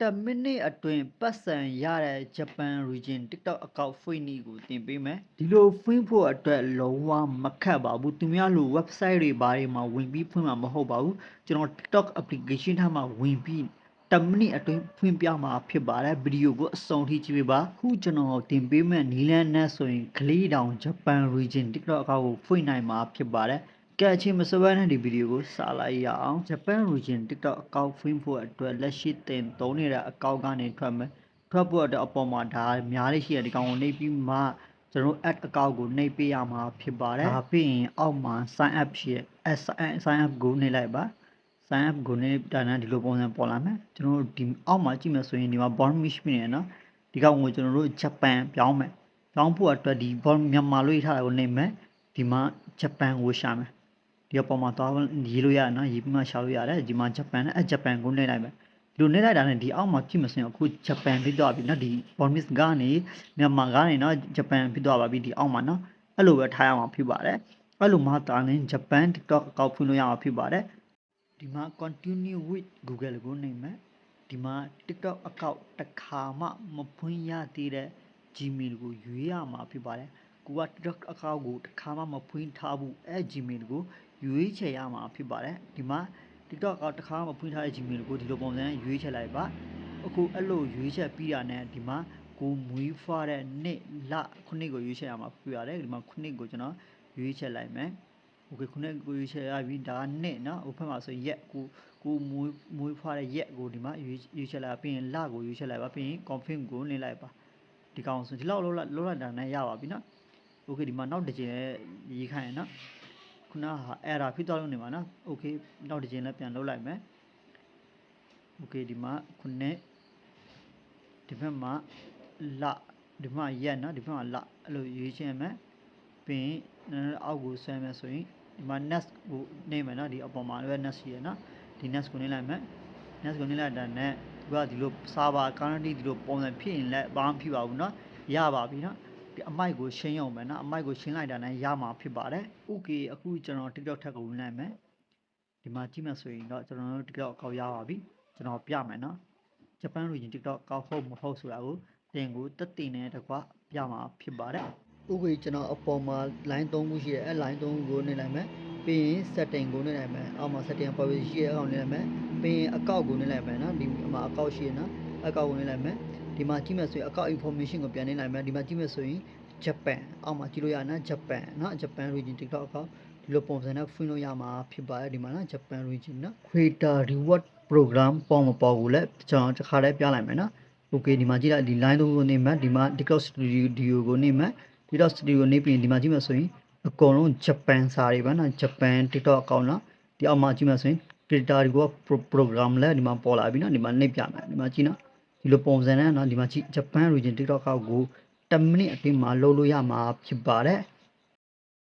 10မိနစ်အတွင်းပတ်စံရတဲ့ဂျပန် region TikTok account ဖွင့်နည်းကိုသင်ပေးမယ်ဒီလိုဖွင့်ဖို့အတွက်လုံးဝမခက်ပါဘူးသူများလို website တွေဘာတွေမှာဝင်ပြီးဖွင့်မှာမဟုတ်ပါဘူးကျွန်တော် TikTok application ထားမှာဝင်ပြီး10မိနစ်အတွင်းဖွင့်ပြမှာဖြစ်ပါတယ်ဗီဒီယိုကိုအဆုံးထိကြည့်ပေးပါခုကျွန်တော်တင်ပေးမဲ့နီလန်းနဲ့ဆိုရင်ကလေးတောင်ဂျပန် region TikTok account ကိုဖွင့်နိုင်မှာဖြစ်ပါတယ် ကဲအချင်းမစပန်းတဲ့ဒီဗီဒီယိုကိုစလိုက်ရအောင် Japan Region TikTok account ဖွင့်ဖို့အတွက်လက်ရှိတင်သုံးနေတဲ့အကောင့်ကနေထွက်မယ်ထွက်ဖို့အတွက်အပေါ်မှာဒါများလေးရှိတဲ့ဒီကောင်ကိုနှိပ်ပြီးမှကျွန်တော် add account ကိုနှိပ်ပေးရမှာဖြစ်ပါတယ်ဒါပြီးရင်အောက်မှာ sign up ရှိတဲ့ sign sign up ကိုနှိပ်လိုက်ပါ sign up ကိုနှိပ်တာနဲ့ဒီလိုပုံစံပေါ်လာမယ်ကျွန်တော်တို့ဒီအောက်မှာကြည့်မယ်ဆိုရင်ဒီမှာ born mish ဖြစ်နေတယ်နော်ဒီကောင်ကိုကျွန်တော်တို့ဂျပန်ပြောင်းမယ်ပြောင်းဖို့အတွက်ဒီ born မြန်မာလို့ရေးထားတာကိုနှိပ်မယ်ဒီမှာဂျပန်ကိုရှာမယ် ဒီအပေါ်မှာသွားရေးလို့ရတယ်နော်ရေးပြီးမှရှာလို့ရတယ်ဒီမှာဂျပန်နဲ့အဲဂျပန်ကိုနှိပ်လိုက်မယ်ဒီလိုနှိပ်လိုက်တာနဲ့ဒီအောက်မှာကြည့်မစင်အခုဂျပန်ဖြစ်သွားပြီနော်ဒီ Bormis ကနေမြန်မာကနေနော်ဂျပန်ဖြစ်သွားပါပြီဒီအောက်မှာနော်အဲ့လိုပဲထားရမှာဖြစ်ပါတယ်အဲ့လိုမှတာရင်ဂျပန် TikTok အကောင့်ဖွင့်လို့ရမှာဖြစ်ပါတယ်ဒီမှာ continue with Google ကိုနှိပ်မယ်ဒီမှာ TikTok အကောင့်တစ်ခါမှမဖွင့်ရသေးတဲ့ Gmail ကိုရွေးရမှာဖြစ်ပါတယ်ကိုက TikTok အကောင့်ကိုတစ်ခါမှမဖွင့်ထားဘူးအဲ Gmail ကို ရွေးချယ်ရမှာဖြစ်ပါတယ်ဒီမှာ TikTok အကောင့်တစ်ခါမှမဖွင့်ထားတဲ့ Gmail ကိုဒီလိုပုံစံရွေးချယ်လိုက်ပါအခုအဲ့လိုရွေးချယ်ပြီးတာနဲ့ဒီမှာကိုမွေးဖွားတဲ့နှစ်လခုနှစ်ကိုရွေးချယ်ရမှာပြရတယ်ဒီမှာခုနှစ်ကိုကျွန်တော်ရွေးချယ်လိုက်မယ်โอเคခုနှစ်ကိုရွေးချယ်ရပြီဒါကနှစ်เนาะဟိုဘက်မှာဆိုရက်ကိုကိုမွေးမွေးဖွားတဲ့ရက်ကိုဒီမှာရွေးရွေးချယ်လိုက်ပြီးရင်လကိုရွေးချယ်လိုက်ပါပြီးရင် confirm ကိုနှိပ်လိုက်ပါဒီကောင်ဆိုဒီလောက်လောက်လောက်လောက်တာနဲ့ရပါပြီเนาะโอเคဒီမှာနောက်တစ်ချိန်ရေးခိုင်းရเนาะ ခုနက error ဖြစ်သွားလို့နေမှာနော် okay နောက်တစ်ချိန်လည်းပြန်လုပ်လိုက်မယ် okay ဒီမှာခုနှစ်ဒီဘက်မှာလဒီမှာရက်နော်ဒီဘက်မှာလအဲ့လိုရွေးချယ်မယ်ပြီးရင်အောက်ကိုဆွဲမယ်ဆိုရင်ဒီမှာ next ကိုနေမယ်နော်ဒီအပေါ်မှာလည်း next ရှိရနော်ဒီ next ကိုနေလိုက်မယ် next ကိုနေလိုက်တာနဲ့သူကဒီလို server currently ဒီလိုပုံစံဖြစ်ရင်လည်းဘာမှဖြစ်ပါဘူးနော်ရပါပြီနော်ဒီ အမိုက်ကိုရှင်းအောင်မယ်နော်အမိုက်ကိုရှင်းလိုက်တာနဲ့ရမှာဖြစ်ပါတယ်။ Okay အခုကျွန်တော် TikTok ထက်ကိုဝင်လိုက်မယ်။ဒီမှာကြည့်မှဆိုရင်တော့ကျွန်တော်တို့ TikTok အကောက်ရပါပြီ။ကျွန်တော်ပြမယ်နော်။ Japan region TikTok အကောက်ဟုတ်မဟုတ်ဆိုတာကိုတင်ကိုတက်တင်နဲ့တကွပြမှာဖြစ်ပါတယ်။ Okay ကျွန်တော်အပေါ်မှာ line 3ခုရှိတယ်အဲ line 3ခုကိုနှိပ်လိုက်မယ်။ပြီးရင် setting ကိုနှိပ်လိုက်မယ်။အောက်မှာ setting privacy ရှိတဲ့အောက်နှိပ်လိုက်မယ်။ပြီးရင်အကောက်ကိုနှိပ်လိုက်မယ်နော်။ဒီမှာအကောက်ရှိရနော်။အကောက်ကိုနှိပ်လိုက်မယ်။ ဒီမှာကြည့်မယ်ဆိုရင်အကောက် information ကိုပြန်နှိပ်လိုက်မယ်ဒီမှာကြည့်မယ်ဆိုရင်ဂျပန်အောက်မှာကြည့်လို့ရနော်ဂျပန်နော်ဂျပန် region TikTok အကောင့်ဒီလိုပုံစံနဲ့ဖွင့်လို့ရမှာဖြစ်ပါတယ်ဒီမှာနော်ဂျပန် region နော် creator reward program ပေါ်မပေါ်ဘူးလဲကျွန်တော်တစ်ခါတည်းပြလိုက်မယ်နော် okay ဒီမှာကြည့်လိုက်ဒီ line သုံးကိုနေမှဒီမှာ TikTok studio ကိုနေမှ TikTok studio နေပြီးဒီမှာကြည့်မယ်ဆိုရင်အကုန်လုံးဂျပန်စာတွေပါနော်ဂျပန် TikTok အကောင့်နော်ဒီအောက်မှာကြည့်မယ်ဆိုရင် creator reward program လဲဒီမှာပေါ်လာပြီနော်ဒီမှာနှိပ်ပြမယ်ဒီမှာကြည့်နော် ဒီလိုပုံစံနဲ့နော်ဒီမှာကြည့်ဂျပန် region TikTok အကောင့်ကို10မိနစ်အတွင်းမှာလုပ်လို့ရမှာဖြစ်ပါတယ်။